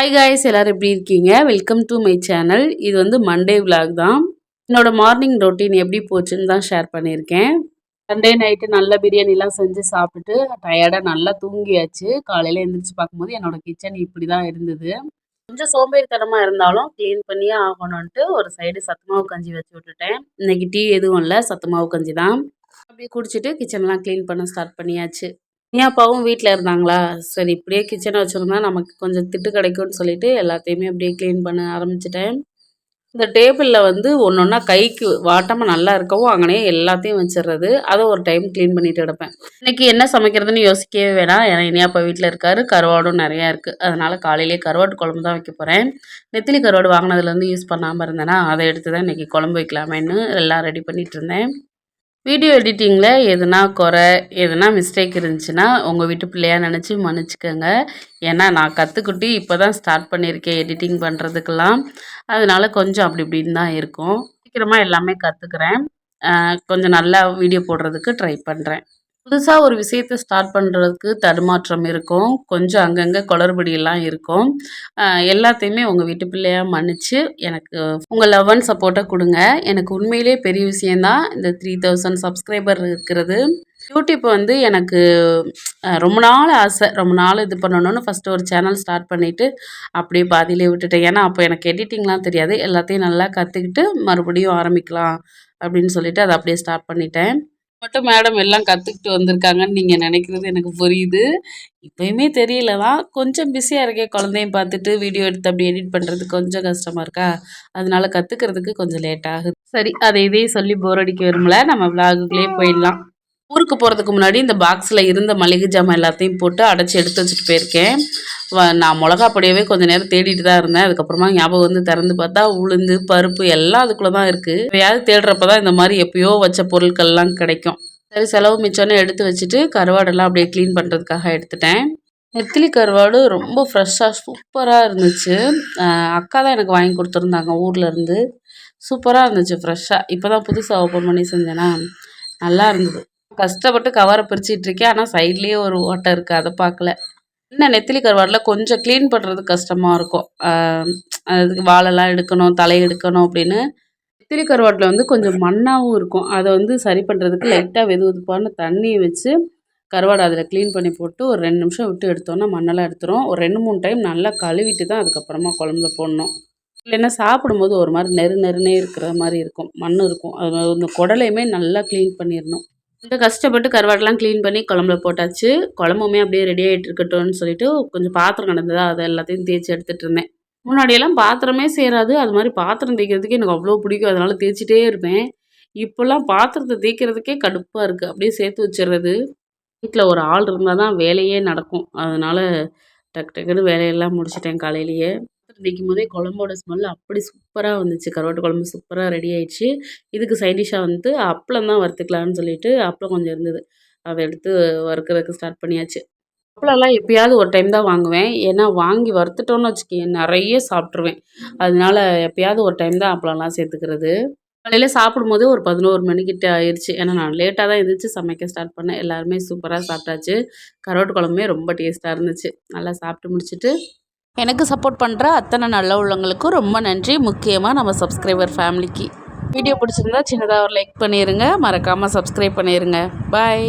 Hi guys எல்லோரும் எப்படி இருக்கீங்க? வெல்கம் டு மை சேனல் இது வந்து மண்டே விலாக் தான். என்னோடய மார்னிங் ரொட்டீன் எப்படி போச்சுன்னு தான் ஷேர் பண்ணியிருக்கேன். சண்டே நைட்டு நல்ல பிரியாணிலாம் செஞ்சு சாப்பிட்டுட்டு டயர்டாக நல்லா தூங்கியாச்சு. காலையில் எழுந்திரிச்சு பார்க்கும்போது என்னோடய கிச்சன் இப்படி தான் இருந்தது. கொஞ்சம் சோம்பேறித்தனமாக இருந்தாலும் க்ளீன் பண்ணியே ஆகணும்ன்ட்டு ஒரு சைடு சத்துமாவு கஞ்சி வச்சு விட்டுட்டேன். இன்றைக்கி டீ எதுவும் இல்லை சத்துமாவு கஞ்சி தான். அப்படியே குடிச்சிட்டு கிச்சன்லாம் க்ளீன் பண்ண ஸ்டார்ட் பண்ணியாச்சு. என் அப்பாவும் வீட்டில் இருந்தாங்களா? சரி இப்படியே கிச்சனை வச்சுருந்தா நமக்கு கொஞ்சம் திட்டு கிடைக்கும்னு சொல்லிட்டு எல்லாத்தையுமே அப்படியே க்ளீன் பண்ண ஆரம்பிச்சிட்டேன். இந்த டேபிளில் வந்து ஒன்று ஒன்றா கைக்கு வாட்டமாக நல்லா இருக்கவும் அங்கனே எல்லாத்தையும் வச்சிடுறது அதை ஒரு டைம் க்ளீன் பண்ணிட்டு கிடப்பேன். இன்றைக்கி என்ன சமைக்கிறதுன்னு யோசிக்கவே வேணாம். ஏன்னா இனியாப்பா வீட்டில் இருக்காரு. கருவாடும் நிறையா இருக்குது அதனால் காலையிலேயே கருவாட்டு குழம்பு தான் வைக்க போகிறேன் நெத்திலி கருவாடு வாங்கினதுலேருந்து யூஸ் பண்ணாமல் இருந்தேன்னா அதை எடுத்து தான் இன்றைக்கி குழம்பு வைக்கலாமேன்னு எல்லாம் ரெடி பண்ணிகிட்டு இருந்தேன். வீடியோ எடிட்டிங்கில் எதுனா குறை எதுனா மிஸ்டேக் இருந்துச்சுன்னா உங்கள் வீட்டு பிள்ளையாக நினச்சி மன்னிச்சிக்கோங்க. ஏன்னா நான் கற்றுக்குட்டி இப்போ தான் ஸ்டார்ட் பண்ணியிருக்கேன் எடிட்டிங் பண்ணுறதுக்கெல்லாம் அதனால் கொஞ்சம் அப்படி இப்படின்னு தான் இருக்கும். சீக்கிரமாக எல்லாமே கற்றுக்குறேன் கொஞ்சம் நல்லா வீடியோ போடுறதுக்கு ட்ரை பண்ணுறேன் புதுசாக ஒரு விஷயத்த ஸ்டார்ட் பண்ணுறதுக்கு தடுமாற்றம் இருக்கும். கொஞ்சம் அங்கங்கே குளறுபடியெல்லாம் இருக்கும். எல்லாத்தையுமே உங்கள் வீட்டு பிள்ளையாக மன்னிச்சு எனக்கு உங்கள் லவ் அண்ட் சப்போர்ட்டை கொடுங்க. எனக்கு உண்மையிலே பெரிய விஷயந்தான் இந்த த்ரீ தௌசண்ட் சப்ஸ்கிரைபர் இருக்கிறது. யூடியூப் வந்து எனக்கு ரொம்ப நாள் ஆசை. ரொம்ப நாள் இது பண்ணணும்னு ஃபஸ்ட்டு ஒரு சேனல் ஸ்டார்ட் பண்ணிவிட்டு அப்படியே பாதியிலே விட்டுட்டேன். ஏன்னா அப்போ எனக்கு எடிட்டிங்லாம் தெரியாது. எல்லாத்தையும் நல்லா கற்றுக்கிட்டு மறுபடியும் ஆரம்பிக்கலாம் அப்படின்னு சொல்லிட்டு அதை அப்படியே ஸ்டார்ட் பண்ணிட்டேன். மட்டும் மேடம் எல்லாம் கற்றுக்கிட்டு வந்திருக்காங்கன்னு நீங்கள் நினைக்கிறது எனக்கு புரியுது. இப்போயுமே தெரியல தான் கொஞ்சம் பிஸியாக இருக்கேன் குழந்தையும் பார்த்துட்டு வீடியோ எடுத்து அப்படி எடிட் பண்ணுறது கொஞ்சம் கஷ்டமாக இருக்கா? அதனால கற்றுக்கிறதுக்கு கொஞ்சம் லேட் ஆகுது. சரி அதை இதே சொல்லி போர் அடிக்க விரும்பல நம்ம விலாகுக்குள்ளேயே போயிடலாம். ஊருக்கு போகிறதுக்கு முன்னாடி இந்த பாக்ஸில் இருந்த மளிகை ஜாமான் எல்லாத்தையும் போட்டு அடைச்சி எடுத்து வச்சுட்டு போயிருக்கேன். நான் மிளகா பொடியவே கொஞ்சம் நேரம் தேடிட்டு தான் இருந்தேன். அதுக்கப்புறமா ஞாபகம் வந்து திறந்து பார்த்தா உளுந்து பருப்பு எல்லாம் அதுக்குள்ளே தான் இருக்குது எதையாவது தேடுறப்ப தான் இந்த மாதிரி எப்பயோ வச்ச பொருட்கள்லாம் கிடைக்கும். சரி செலவு மிச்சம்னு எடுத்து வச்சுட்டு கருவாடெல்லாம் அப்படியே க்ளீன் பண்ணுறதுக்காக எடுத்துட்டேன். நெத்திலி கருவாடு ரொம்ப ஃப்ரெஷ்ஷாக சூப்பராக இருந்துச்சு. அக்கா தான் எனக்கு வாங்கி கொடுத்துருந்தாங்க ஊர்லேருந்து சூப்பராக இருந்துச்சு ஃப்ரெஷ்ஷாக இப்போ தான் புதுசாக ஓப்பன் பண்ணி செஞ்சேன்னா நல்லா இருந்தது. கஷ்டப்பட்டு கவரை பிரிச்சிட்ருக்கேன் ஆனால் சைட்லேயே ஒரு ஓட்டை இருக்குது அதை பார்க்கல. என்ன நெத்திலி கருவாடில் கொஞ்சம் க்ளீன் பண்ணுறது கஷ்டமாக இருக்கும். அதுக்கு வாழெல்லாம் எடுக்கணும் தலை எடுக்கணும் அப்படின்னு. நெத்திலி கருவாட்டில் வந்து கொஞ்சம் மண்ணாகவும் இருக்கும். அதை வந்து சரி பண்ணுறதுக்கு லைட்டாக வெது வெதுப்பான தண்ணி வச்சு கருவாடை அதில் க்ளீன் பண்ணி போட்டு ஒரு ரெண்டு நிமிஷம் விட்டு எடுத்தோன்னா மண்ணெல்லாம் எடுத்துரும். ஒரு ரெண்டு மூணு டைம் நல்லா கழுவிட்டு தான் அதுக்கப்புறமா குழம்புல போடணும். இல்லைன்னா சாப்பிடும்போது ஒரு மாதிரி நெரு நெருனே இருக்கிற மாதிரி இருக்கும். மண் இருக்கும். அது அந்த குடலையுமே நல்லா க்ளீன் பண்ணிடணும். இந்த கஷ்டப்பட்டு கருவாடெல்லாம் க்ளீன் பண்ணி குழம்புல போட்டாச்சு. குழம்புமே அப்படியே ரெடி ஆகிட்டு இருக்கட்டும்னு சொல்லிட்டு கொஞ்சம் பாத்திரம் கிடந்ததா அதை எல்லாத்தையும் தேய்ச்சி எடுத்துகிட்டு இருந்தேன். முன்னாடியெல்லாம் பாத்திரமே சேராது. அது மாதிரி பாத்திரம் தேய்க்கிறதுக்கு எனக்கு அவ்வளோ பிடிக்கும். அதனால் தேய்ச்சிட்டே இருப்பேன். இப்போல்லாம் பாத்திரத்தை தேய்க்கிறதுக்கே கடுப்பாக இருக்குது அப்படியே சேர்த்து வச்சிடுறது. வீட்டில் ஒரு ஆள் இருந்தால் தான் வேலையே நடக்கும். அதனால் டக்கு டக்குன்னு வேலையெல்லாம் முடிச்சிட்டேன் காலையிலேயே. வைக்கும் போதே குழம்போட ஸ்மெல் அப்படி சூப்பராக வந்துச்சு. கருவாட்டு குழம்பு சூப்பராக ரெடி ஆயிடுச்சு. இதுக்கு சைடிஷ்ஷாக வந்து அப்பளம் தான் வறுத்துக்கலான்னு சொல்லிட்டு அப்பளம் கொஞ்சம் இருந்தது. அதை எடுத்து வறுக்கிறதுக்கு ஸ்டார்ட் பண்ணியாச்சு. அப்பளம்லாம் எப்பயாவது ஒரு டைம் தான் வாங்குவேன். ஏன்னா வாங்கி வறுத்துட்டோன்னு வச்சுக்கோங்க நிறைய சாப்பிட்ருவேன் அதனால எப்பயாவது ஒரு டைம் தான் அப்பளம்லாம் சேர்த்துக்கிறது. காலையில் சாப்பிடும்போது ஒரு பதினோரு மணிக்கிட்ட ஆயிடுச்சு ஏன்னா நான் லேட்டாக தான் எழுந்திரிச்சு சமைக்க ஸ்டார்ட் பண்ணேன். எல்லாருமே சூப்பராக சாப்பிட்டாச்சு. கருவாட்டு குழம்புமே ரொம்ப டேஸ்ட்டாக இருந்துச்சு. நல்லா சாப்பிட்டு முடிச்சுட்டு எனக்கு சப்போர்ட் பண்ணுற அத்தனை நல்ல உள்ளவங்களுக்கும் ரொம்ப நன்றி. முக்கியமாக நம்ம சப்ஸ்கிரைபர் ஃபேமிலிக்கு வீடியோ பிடிச்சிருந்தா சின்னதாக ஒரு லைக் பண்ணிடுங்க மறக்காமல் சப்ஸ்கிரைப் பண்ணிடுங்க பாய்